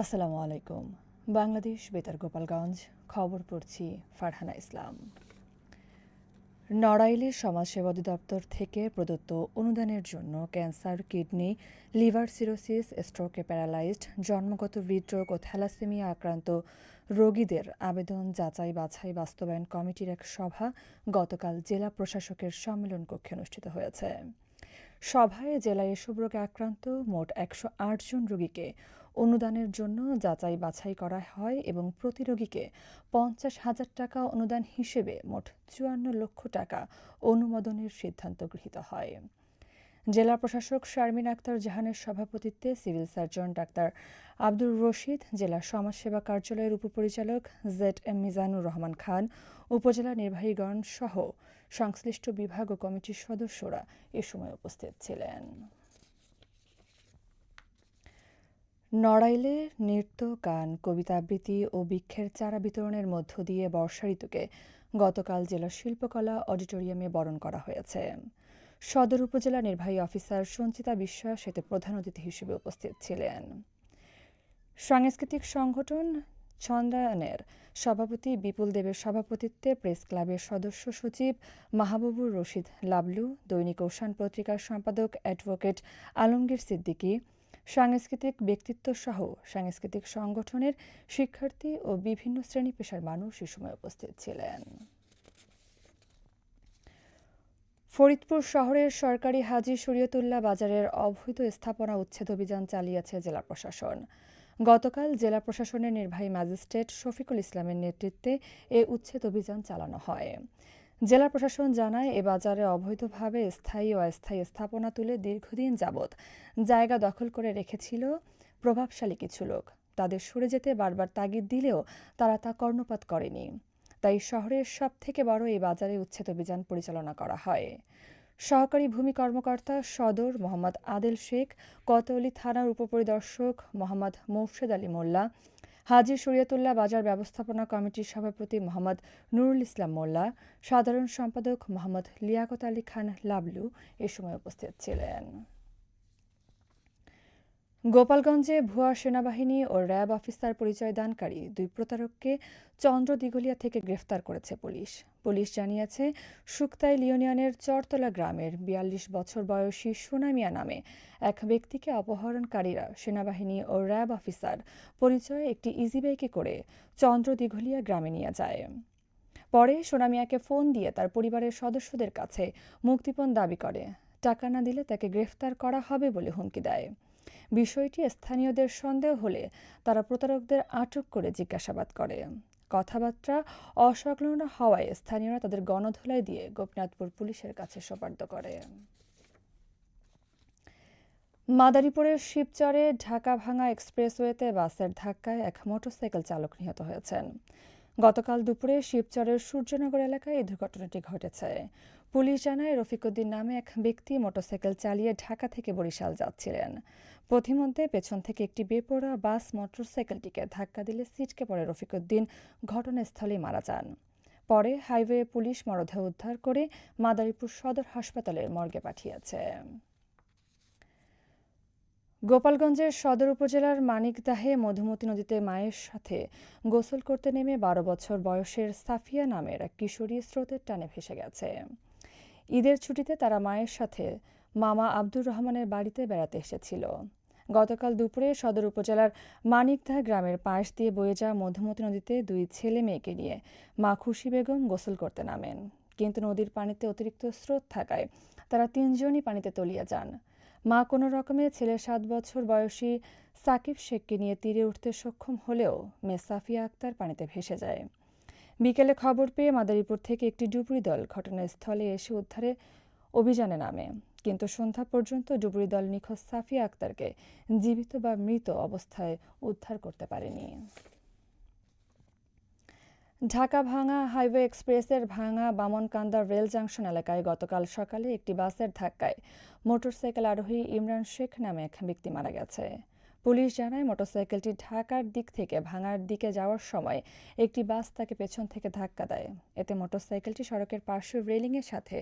আসসালামু আলাইকুম। বাংলাদেশ বেতার গোপালগঞ্জ, খবর পড়ছি ফারহানা ইসলাম। নড়াইলের সমাজসেবা অধিদপ্তর থেকে প্রদত্ত অনুদানের জন্য ক্যান্সার, কিডনি, লিভার সিরোসিস, স্ট্রোকে প্যারালাইজড, জন্মগত হৃদরোগ ও থ্যালাসেমিয়া আক্রান্ত রোগীদের আবেদন, যাচাই, বাছাই, বাস্তবায়ন কমিটির এক সভা গতকাল জেলা প্রশাসকের সম্মেলন কক্ষে অনুষ্ঠিত হয়েছে। সভায় জেলায় এসব রোগে আক্রান্ত মোট একশো আট জন রোগীকে অনুদানের জন্য যাচাই বাছাই করা হয় এবং প্রতি রোগীকে পঞ্চাশ হাজার টাকা অনুদান হিসেবে মোট চুয়ান্ন লক্ষ টাকা অনুমোদনের সিদ্ধান্ত গৃহীত হয়। জেলা প্রশাসক শারমিন আক্তার জাহানের সভাপতিত্বে civil surgeon doctor Abdur Rashid, জেলা সমাজসেবা কার্যালয়ের উপপরিচালক জেড এম মিজানুর রহমান খান, উপজেলা নির্বাহীগণ সহ সংশ্লিষ্ট বিভাগ ও কমিটির সদস্যরা এ সময় উপস্থিত ছিলেন। নড়াইলে নৃত্য, গান, কবিতা আবৃত্তি ও বৃক্ষের চারা বিতরণের মধ্য দিয়ে বর্ষা ঋতুকে গতকাল জেলা শিল্পকলা অডিটোরিয়ামে বরণ করা হয়েছে। সদর উপজেলা নির্বাহী অফিসার সঞ্চিতা বিশ্বাস এতে প্রধান অতিথি হিসেবে উপস্থিত ছিলেন। সাংস্কৃতিক সংগঠন ছন্দায়নের সভাপতি বিপুল দেবের সভাপতিত্বে প্রেস ক্লাবের সদস্য সচিব মাহবুবুর রশিদ লাবলু, দৈনিক ওশান পত্রিকার সম্পাদক অ্যাডভোকেট আলমগীর সিদ্দিকী সাংস্কৃতিক ব্যক্তিত্ব সহ সাংস্কৃতিক সংগঠনের শিক্ষার্থী ও বিভিন্ন শ্রেণি পেশার মানুষ এ সময় উপস্থিত ছিলেন। ফরিদপুর শহরের সরকারি হাজি শরীয়তুল্লাহ বাজারের অবৈধ স্থাপনা উচ্ছেদ অভিযান চালিয়েছে জেলা প্রশাসন। গতকাল জেলা প্রশাসনের নির্বাহী ম্যাজিস্ট্রেট শফিকুল ইসলামের নেতৃত্বে এ উচ্ছেদ অভিযান চালানো হয়। জেলা প্রশাসন জানায়, এ বাজারে অবৈধভাবে স্থায়ী ও অস্থায়ী স্থাপনা তুলে দীর্ঘদিন যাবৎ জায়গা দখল করে রেখেছিল প্রভাবশালী কিছু লোক। তাদের সরে যেতে বারবার তাগিদ দিলেও তারা তা কর্ণপাত করেনি। তাই শহরের সব থেকে বড় এই বাজারে উচ্ছেদ অভিযান পরিচালনা করা হয়। সহকারী ভূমি কর্মকর্তা সদর মোহাম্মদ আদেল শেখ কোতোয়ালি থানার উপপরিদর্শক মোহাম্মদ মৌর্শেদ আলী মোল্লা হাজি শরিয়তুল্লাহ বাজার ব্যবস্থাপনা কমিটির সভাপতি মোহাম্মদ নুরুল ইসলাম মোল্লা, সাধারণ সম্পাদক মোহাম্মদ লিয়াকত আলী খান লাবলু এ সময় উপস্থিত ছিলেন। গোপালগঞ্জে ভুয়া সেনাবাহিনী ও র্যাব অফিসার পরিচয় দানকারী দুই প্রতারককে চন্দ্র দিঘলিয়া থেকে গ্রেফতার করেছে পুলিশ। পুলিশ জানিয়েছে শুক্তাইল ইউনিয়নের চরতলা গ্রামের বিয়াল্লিশ বছর বয়সী সোনামিয়া নামে এক ব্যক্তিকে অপহরণকারীরা, সেনাবাহিনী ও র্যাব অফিসার পরিচয়ে একটি ইজি বাইকে করে চন্দ্র দিঘলিয়া গ্রামে নিয়ে যায়। পরে সোনামিয়াকে ফোন দিয়ে তার পরিবারের সদস্যদের কাছে মুক্তিপণ দাবি করে। টাকা না দিলে তাকে গ্রেফতার করা হবে বলে হুমকি দেয়। বিষয়টি স্থানীয়দের সন্দেহ হলে তারা প্রতারকদের আটক করে জিজ্ঞাসাবাদ করে। কথাবার্তা অসংলগ্ন হওয়ায় স্থানীয়রা তাদের গণধোলাই দিয়ে গোপীনাথপুর পুলিশের কাছে সোপার্দ করে। মাদারীপুরের শিবচরে ঢাকা ভাঙা এক্সপ্রেসওয়েতে বাসের ধাক্কায় এক মোটরসাইকেল চালক নিহত হয়েছেন। গতকাল দুপুরে শিবচরের সূর্যনগর এলাকায় এই দুর্ঘটনাটি ঘটেছে। পুলিশ জানায়, রফিকুদ্দিন নামে এক ব্যক্তি মোটরসাইকেল চালিয়ে ঢাকা থেকে বরিশাল যাচ্ছিলেন। পথিমধ্যে পেছন থেকে একটি বেপরোয়া বাস মোটরসাইকেলটিকে ধাক্কা দিলে সিটকে পড়ে রফিকুদ্দিন ঘটনাস্থলেই মারা যান। পরে হাইওয়ে পুলিশ মরদেহ উদ্ধার করে মাদারীপুর সদর হাসপাতালের মর্গে পাঠিয়েছে। গোপালগঞ্জের সদর উপজেলার মানিকদাহে মধুমতি নদীতে মায়ের সাথে গোসল করতে নেমে বারো বছর বয়সের সাফিয়া নামের এক কিশোরী স্রোতের টানে ভেসে গেছে। ঈদের ছুটিতে তারা মায়ের সাথে মামা আব্দুর রহমানের বাড়িতে বেড়াতে এসেছিল। গতকাল দুপুরে সদর উপজেলার মানিকদা গ্রামের পাশ দিয়ে বয়ে যাওয়া মধুমতি নদীতে দুই ছেলে মেয়েকে নিয়ে মা খুশি বেগম গোসল করতে নামেন। কিন্তু নদীর পানিতে অতিরিক্ত স্রোত থাকায় তারা তিনজনই পানিতে তলিয়ে যান। মা কোনো রকমে ছেলের সাত বছর বয়সী সাকিব শেখকে নিয়ে তীরে উঠতে সক্ষম হলেও মেয়ে সাফিয়া আক্তার পানিতে ভেসে যায়। বিকেলে খবর পেয়ে মাদারীপুর থেকে একটি ডুবুরি দল ঘটনাস্থলে এসে উদ্ধারে অভিযানে নামে। কিন্তু সন্ধ্যা পর্যন্ত ডুবুরি দল নিখোঁজ সাফিয়া আক্তারকে জীবিত বা মৃত অবস্থায় উদ্ধার করতে পারেনি। ঢাকা ভাঙা হাইওয়ে এক্সপ্রেসের ভাঙা বামনকান্দা রেল জাংশন এলাকায় গতকাল সকালে একটি বাসের ধাক্কায় মোটরসাইকেল আরোহী ইমরান শেখ নামে এক ব্যক্তি মারা গেছে। পুলিশ জানায়, মোটরসাইকেলটি ঢাকার দিক থেকে ভাঙার দিকে যাওয়ার সময় একটি বাস তাকে পেছন থেকে ধাক্কা দেয়। এতে মোটরসাইকেলটি সড়কের পার্শ্ব রেলিংয়ের সাথে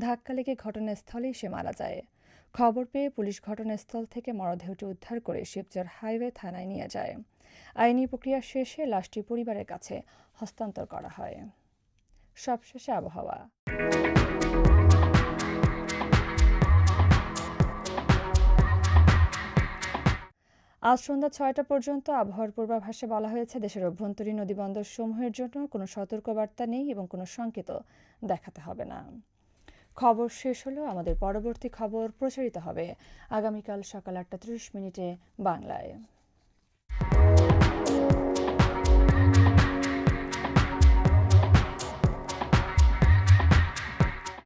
ধাক্কা লেগে ঘটনাস্থলেই সে মারা যায়। খবর পেয়ে পুলিশ ঘটনাস্থল থেকে মরদেহটি উদ্ধার করে শিবচর হাইওয়ে থানায় নিয়ে যায়। আইনি প্রক্রিয়া শেষে লাশটি পরিবারের কাছে হস্তান্তর করা হয়। সবশেষে আবহাওয়া। আজ সন্ধ্যা ছয়টা পর্যন্ত আবহাওয়ার পূর্বাভাসে বলা হয়েছে, দেশের অভ্যন্তরীণ নদীবন্দর সমূহের জন্য কোনো সতর্কবার্তা নেই এবং কোনো সংকেত দেখাতে হবে না। খবর শেষ হলো আমাদের পরবর্তী খবর প্রচারিত হবে আগামীকাল সকাল আটটা ত্রিশ মিনিটে বাংলায়।